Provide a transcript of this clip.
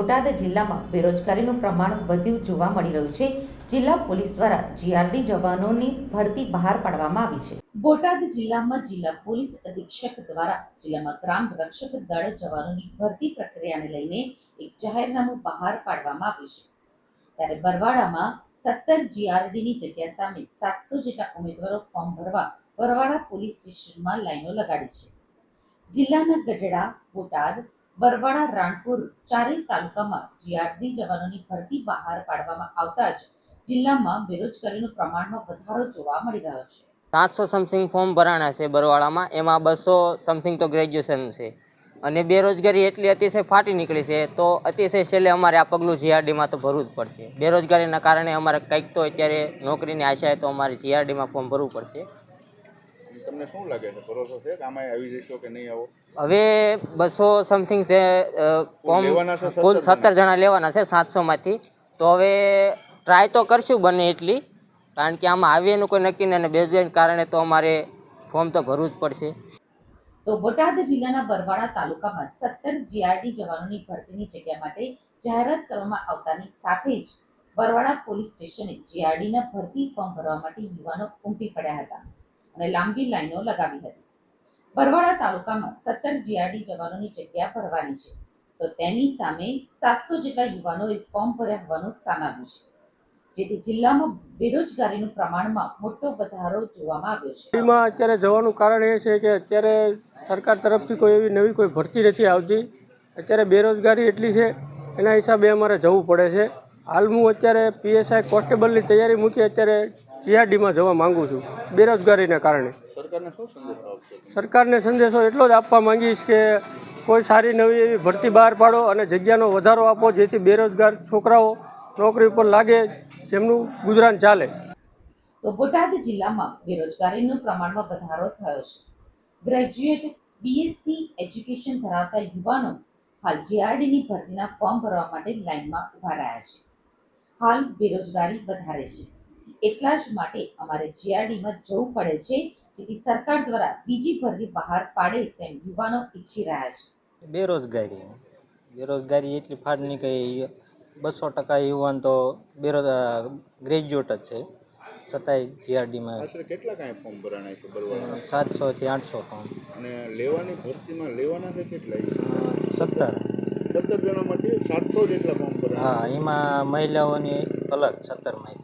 બોટાદ જિલ્લામાં બેરોજગારીનું પ્રમાણ વધ્યું જોવા મળી રહ્યું છે. જિલ્લા પોલીસ દ્વારા જીઆરડી જવાનોની ભરતી બહાર પાડવામાં આવી છે. બોટાદ જિલ્લામાં જિલ્લા પોલીસ અધિક્ષક દ્વારા જિલ્લામાં ગ્રામ રક્ષક દળ જવાનોની ભરતી પ્રક્રિયાને લઈને એક જાહેરનામું બહાર પાડવામાં આવ્યું છે. ત્યારે બરવાડામાં સત્તર જીઆરડીની જગ્યા સામે સાતસો જેટલા ઉમેદવારો ફોર્મ ભરવા બરવાડા પોલીસ સ્ટેશનમાં લાઈનો લગાડી છે. જિલ્લાના ગઢડા, બોટાદ બરવાડા રાણપુર, ચારેય તાલુકામાં જીઆરડી જવાનોની ભરતી બહાર પાડવામાં આવતા જ જિલ્લામાં બેરોજગારીનું પ્રમાણમાં વધારો જોવા મળી રહ્યો છે. સાતસો સમથિંગ ફોર્મ ભરાણા છે બરવાળામાં. એમાં બસો સમથિંગ તો ગ્રેજ્યુએશન છે. અને બેરોજગારી એટલી અતિશય ફાટી નીકળી છે તો અતિશય છેલ્લે અમારે આ પગલું જીઆરડીમાં તો ભરવું જ પડશે. બેરોજગારીના કારણે અમારે કંઈક તો અત્યારે નોકરીની આશાએ તો અમારે જીઆરડીમાં ફોર્મ ભરવું પડશે. તમને શું લાગે છે? ભરોસો છે કે આમાં આવી જશો કે નહીં આવો? હવે બસો સમથિંગ છે ફોર્મ કુલ સત્તર જણા? લેવાના છે સાતસોમાંથી. તો હવે ટ્રાય તો કરશું બને એટલી કારણ કે આમાં આવે એનું કોઈ નક્કી નહીં અને બેરોજગારીના કારણે તો અમારે ફોર્મ તો ભરવું જ પડશે. તો બોટાદ જિલ્લાના બરવાડા તાલુકામાં સત્તર જીઆરડી જવાનોની ભરતીની જગ્યા માટે જાહેરાત કરવામાં આવતાની સાથે જ બરવાડા પોલીસ સ્ટેશને જીઆરડીના ભરતી ફોર્મ ભરવા માટે યુવાનો ઉમટી પડ્યા હતા. અને લાંબી લાઈનો લગાવી હતી. બરવાડા તાલુકામાં સત્તર જીઆરડી જવાનોની જગ્યા ભરવાની છે. તો તેની સામે સાતસો જેટલા યુવાનોએ ફોર્મ ભર્યા હોવાનું સામે આવ્યું છે. જેથી જિલ્લામાં બેરોજગારીનું પ્રમાણમાં મોટો વધારો જોવામાં આવ્યો છે. ભરતીમાં અત્યારે જવાનું કારણ એ છે કે અત્યારે સરકાર તરફથી કોઈ એવી નવી કોઈ ભરતી નથી આવતી. અત્યારે બેરોજગારી એટલી છે, એના હિસાબે અમારે જવું પડે છે. હાલ હું અત્યારે પીએસઆઈ કોન્સ્ટેબલની તૈયારી મૂકી અત્યારે જીઆરડીમાં જવા માંગુ છું, બેરોજગારીને કારણે. સરકારને સંદેશો એટલો જ આપવા માંગીશ કે કોઈ સારી નવી એવી ભરતી બહાર પાડો અને જગ્યાનો વધારો આપો, જેથી બેરોજગાર છોકરાઓ નોકરી ઉપર લાગે, જેમનું ગુજરાન ચાલે. તો બોટાદ જિલ્લામાં બેરોજગારીનું પ્રમાણમાં વધારો થયો છે. ગ્રેજ્યુએટ બીએસસી એજ્યુકેશન ધરાવતા યુવાનો હાલ જીઆરડીની ભરતીના ફોર્મ ભરવા માટે લાઇનમાં ઊભા રહ્યા છે. હાલ બેરોજગારી વધારે છે. એટલા જ માટે અમારે જીઆરડીમાં જવું પડે છે જેથી સરકાર દ્વારા બીજી ભરતી બહાર પાડે તેમ યુવાનો ઈચ્છી રહ્યા છે. બેરોજગારી. બેરોજગારી એટલી ફાટ નીકળી બસો ટકા યુવાન તો બેરોજ ગ્રેજ્યુએટ જ છે. છતાંય જીઆરડીમાં આશરે કેટલા કાંઈ ફોર્મ ભરાણા છે સાતસો સાતસોથી આઠસો ફોર્મ અને લેવાની ભરતીમાં લેવાના છે કેટલા? સત્તર. સત્તર જણામાંથી સાતસો જેટલા ફોર્મ ભરાણા હા એમાં મહિલાઓની અલગ સત્તરમાંથી